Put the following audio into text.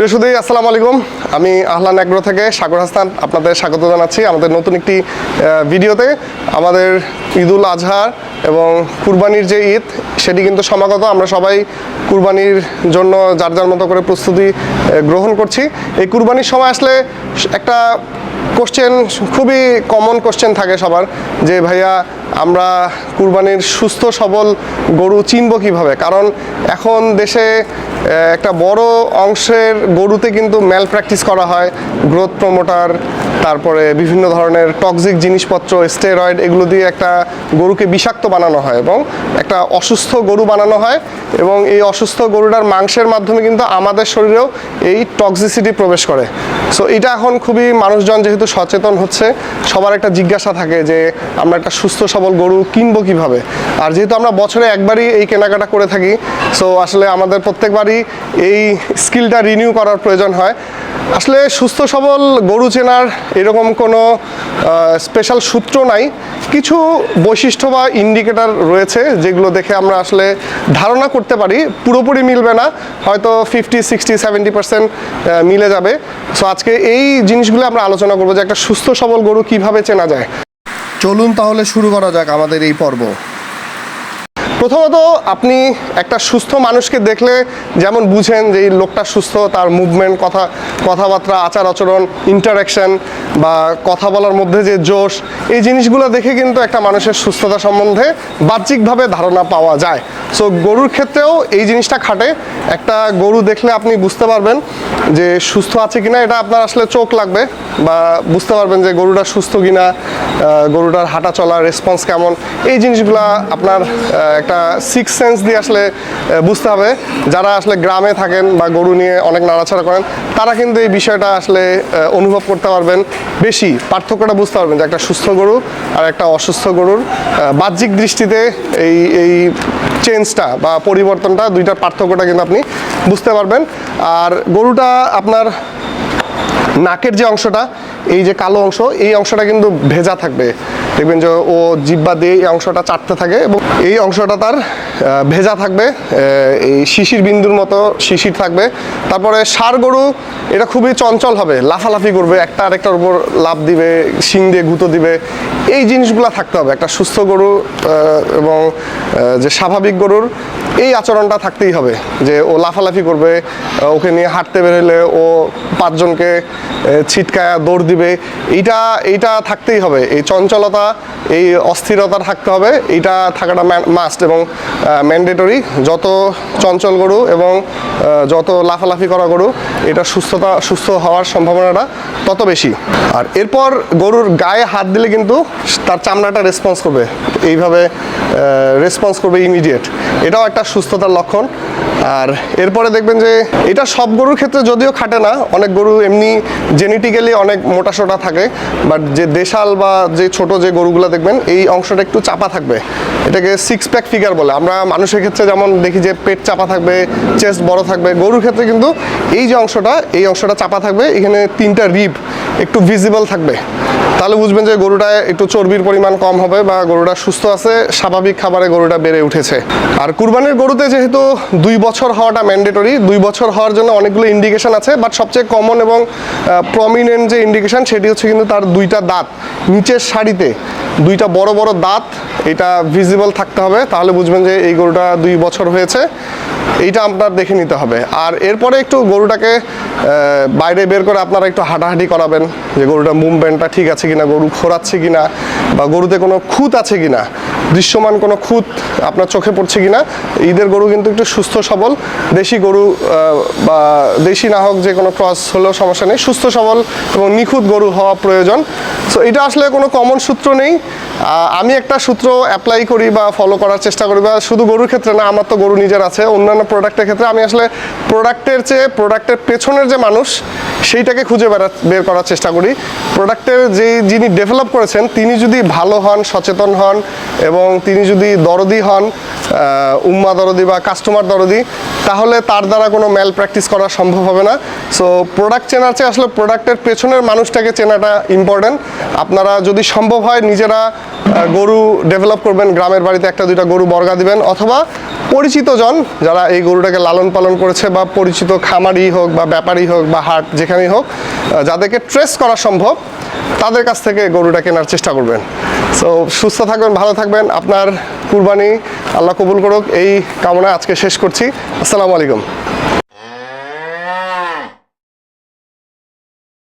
প্রিয় সুদী আসসালামু আলাইকুম। আমি আহলান এগ্রো থেকে সাগর হাসান আপনাদের স্বাগত জানাচ্ছি আমাদের নতুন একটি ভিডিওতে। আমাদের ঈদুল আজহা এবং কুরবানির যে ঈদ, সেটি কিন্তু সমাগত। আমরা সবাই কুরবানির জন্য যার যার মতো করে প্রস্তুতি গ্রহণ করছি। এই কুরবানির সময় আসলে একটা কোশ্চেন খুবই কমন কোশ্চেন থাকে সবার, যে ভাইয়া, আমরা কুরবানির সুস্থ সবল গরু চিনব কীভাবে? কারণ এখন দেশে একটা বড় অংশের গরুতে কিন্তু ম্যাল প্র্যাকটিস করা হয় গ্রোথ প্রমোটার তারপরে বিভিন্ন ধরনের টক্সিক জিনিসপত্র স্টেরয়েড এগুলো দিয়ে একটা গরুকে বিষাক্ত বানানো হয় এবং একটা অসুস্থ গরু বানানো হয় এবং এই অসুস্থ গরুটার মাংসের মাধ্যমে কিন্তু আমাদের শরীরেও এই টক্সিসিটি প্রবেশ করে। সো এটা এখন খুবই মানুষজন যেহেতু সচেতন হচ্ছে, সবার একটা জিজ্ঞাসা থাকে যে আমরা একটা সুস্থ সবল গরু কিনবো কীভাবে? আর যেহেতু আমরা বছরে একবারই এই কেনাকাটা করে থাকি সো আসলে আমাদের প্রত্যেকবারই এই স্কিলটা রিনিউ করার প্রয়োজন হয়। আসলে সুস্থ সবল গরু চেনার এরকম কোনো স্পেশাল সূত্র নাই। কিছু বৈশিষ্ট্য বা ইন্ডিকেটর রয়েছে যেগুলো দেখে আমরা আসলে ধারণা করতে পারি। পুরোপুরি মিলবে না, হয়তো ফিফটি সিক্সটি সেভেন্টি পার্সেন্ট মিলে যাবে। সো আজকে এই জিনিসগুলো আমরা আলোচনা করব যে একটা সুস্থ সবল গরু কীভাবে চেনা যায়। চলুন তাহলে শুরু করা যাক আমাদের এই পর্ব। প্রথমত আপনি একটা সুস্থ মানুষকে দেখলে যেমন বুঝেন যে এই লোকটা সুস্থ, তার মুভমেন্ট কথা, কথাবার্তা, আচার আচরণ ইন্টারাকশান বা কথা বলার মধ্যে যে জোশ, এই জিনিসগুলো দেখে কিন্তু একটা মানুষের সুস্থতা সম্বন্ধে বাহ্যিকভাবে ধারণা পাওয়া যায়। সো গরুর ক্ষেত্রেও এই জিনিসটা খাটে। একটা গরু দেখলে আপনি বুঝতে পারবেন যে সুস্থ আছে কিনা, এটা আপনার আসলে চোখ লাগবে বা বুঝতে পারবেন যে গরুটা সুস্থ কিনা গরুটার হাঁটা চলা রেসপন্স কেমন। এই জিনিসগুলা আপনার একটা সিক্স সেন্স দিয়ে আসলে বুঝতে হবে। যারা আসলে গ্রামে থাকেন বা গরু নিয়ে অনেক নাড়াচাড়া করেন, তারা কিন্তু এই বিষয়টা আসলে অনুভব করতে পারবেন। বেশি পার্থক্যটা বুঝতে পারবেন যে একটা সুস্থ গরু আর একটা অসুস্থ গরুর বাহ্যিক দৃষ্টিতে এই এই চেঞ্জটা বা পরিবর্তনটা, দুইটার পার্থক্যটা কিন্তু আপনি বুঝতে পারবেন। আর গরুটা আপনার নাকের যে অংশটা, এই যে কালো অংশ, এই অংশটা কিন্তু ভেজা থাকবে। দেখবেন যে ও জিব্বা দিয়ে এই অংশটা চাটতে থাকে এবং এই অংশটা তার ভেজা থাকবে এই শিশির বিন্দুর মতো শিশির থাকবে। তারপরে ষাঁড় গরু, এটা খুবই চঞ্চল হবে, লাফালাফি করবে, একটা আরেকটার উপর লাফ দিবে, শিং দিয়ে গুঁতো দিবে। এই জিনিসগুলো থাকতে হবে, একটা সুস্থ গরু এবং যে স্বাভাবিক গরুর, এই আচরণটা থাকতেই হবে, যে ও লাফালাফি করবে ওকে নিয়ে হাঁটতে বেরোলে ও পাঁচজনকে ছিটকায়া দৌড় দিবে। এইটা এইটা থাকতেই হবে, এই চঞ্চলতা, এই অস্থিরতা থাকতে হবে, এইটা থাকাটা মাস্ট এবং ম্যান্ডেটরি যত চঞ্চল গরু এবং যত লাফালাফি করা গরু, এটা সুস্থতা, সুস্থ হওয়ার সম্ভাবনাটা তত বেশি। আর এরপর গরুর গায়ে হাত দিলে কিন্তু তার চামড়াটা রেসপন্স করবে। এইভাবে রেসপন্স করবে ইমিডিয়েট এটাও একটা সুস্থতার লক্ষণ। আর এরপরে দেখবেন যে এটা সব গরুর ক্ষেত্রে যদিও খাটে না, অনেক গরু এমনি জেনেটিক্যালি অনেক মোটা সোটা থাকে বাট যে দেশাল বা যে ছোট যে গরুগুলো দেখবেন, এই অংশটা একটু চাপা থাকবে। এটাকে সিক্স প্যাক ফিগার বলে। আমরা মানুষের ক্ষেত্রে যেমন দেখি যে পেট চাপা থাকবে চেস্ট বড় থাকবে, গরুর ক্ষেত্রে কিন্তু এই যে অংশটা, এই অংশটা চাপা থাকবে, এখানে তিনটা রিব একটু ভিজিবল থাকবে। তাহলে বুঝবেন যে গরুটায় একটু চর্বির পরিমাণ কম হবে বা গরুটা সুস্থ আছে, স্বাভাবিক খাবারে গরুটা বেড়ে উঠেছে। আর কুরবানির গরুতে যেহেতু দুই বছর হওয়াটা ম্যান্ডেটরি, দুই বছর হওয়ার জন্য অনেকগুলো ইন্ডিকেশন আছে বাট সবচেয়ে কমন এবং প্রমিনেন্ট যে ইন্ডিকেশন সেটি হচ্ছে কিন্তু তার দুইটা দাঁত। নিচের শাড়িতে দুইটা বড় বড় দাঁত, এটা ভিজিবল থাকতে হবে। তাহলে বুঝবেন যে এই গরুটা দুই বছর হয়েছে। এইটা আপনার দেখে নিতে হবে। আর এরপরে একটু গরুটাকে বাইরে বের করে আপনারা একটু হাঁটাহাঁটি করাবেন, যে গরুটা মুভমেন্টটা ঠিক আছে কিনা, গরু খোরাচ্ছে কিনা, বা গরুতে কোনো খুঁত আছে কিনা, দৃশ্যমান কোনো খুঁত আপনার চোখে পড়ছে কিনা, ঈদের গরু কিন্তু একটু সুস্থ সবল, দেশি গরু বা দেশি না হোক যে কোনো ক্রস হলেও সমস্যা নেই, সুস্থ সবল এবং নিখুঁত গরু হওয়া প্রয়োজন। সো এটা আসলে কোনো কমন সূত্র নেই। আমি একটা সূত্র অ্যাপ্লাই করি বা ফলো করার চেষ্টা করি বা শুধু গরুর ক্ষেত্রে না, আমার তো গরু নিজের আছে, অন্যান্য প্রোডাক্টের ক্ষেত্রে আমি আসলে প্রোডাক্টের চেয়ে প্রোডাক্টের পেছনের যে মানুষ, সেইটাকে খুঁজে বেড়া, বের করার চেষ্টা করি। প্রোডাক্টের যে যিনি ডেভেলপ করেছেন, তিনি যদি ভালো হন, সচেতন হন এবং তিনি যদি দরদি হন উম্মা দরদি বা কাস্টমার দরদি, তাহলে তার দ্বারা কোনো ম্যাল প্র্যাকটিস করা সম্ভব হবে না। সো প্রোডাক্ট চেনার চেয়ে আসলে প্রোডাক্টের পেছনের মানুষটাকে চেনাটা ইম্পর্ট্যান্ট আপনারা যদি সম্ভব হয় নিজেরা গরু ডেভেলপ করবেন, গ্রামের বাড়িতে একটা দুইটা গরু বর্গা দিবেন, অথবা পরিচিত জন যারা এই গরুটাকে লালন পালন করেছে বা পরিচিত খামারি হোক বা ব্যাপারী হোক বা হাট যেখানেই হোক যাদেরকে ট্রেস করা সম্ভব, তাদের কাছ থেকে গরুটা কেনার চেষ্টা করবেন। সো সুস্থ থাকবেন, ভালো থাকবেন। আপনার কুরবানি আল্লাহ কবুল করুক। এই কামনা আজকে শেষ করছি। আসসালামু আলাইকুম।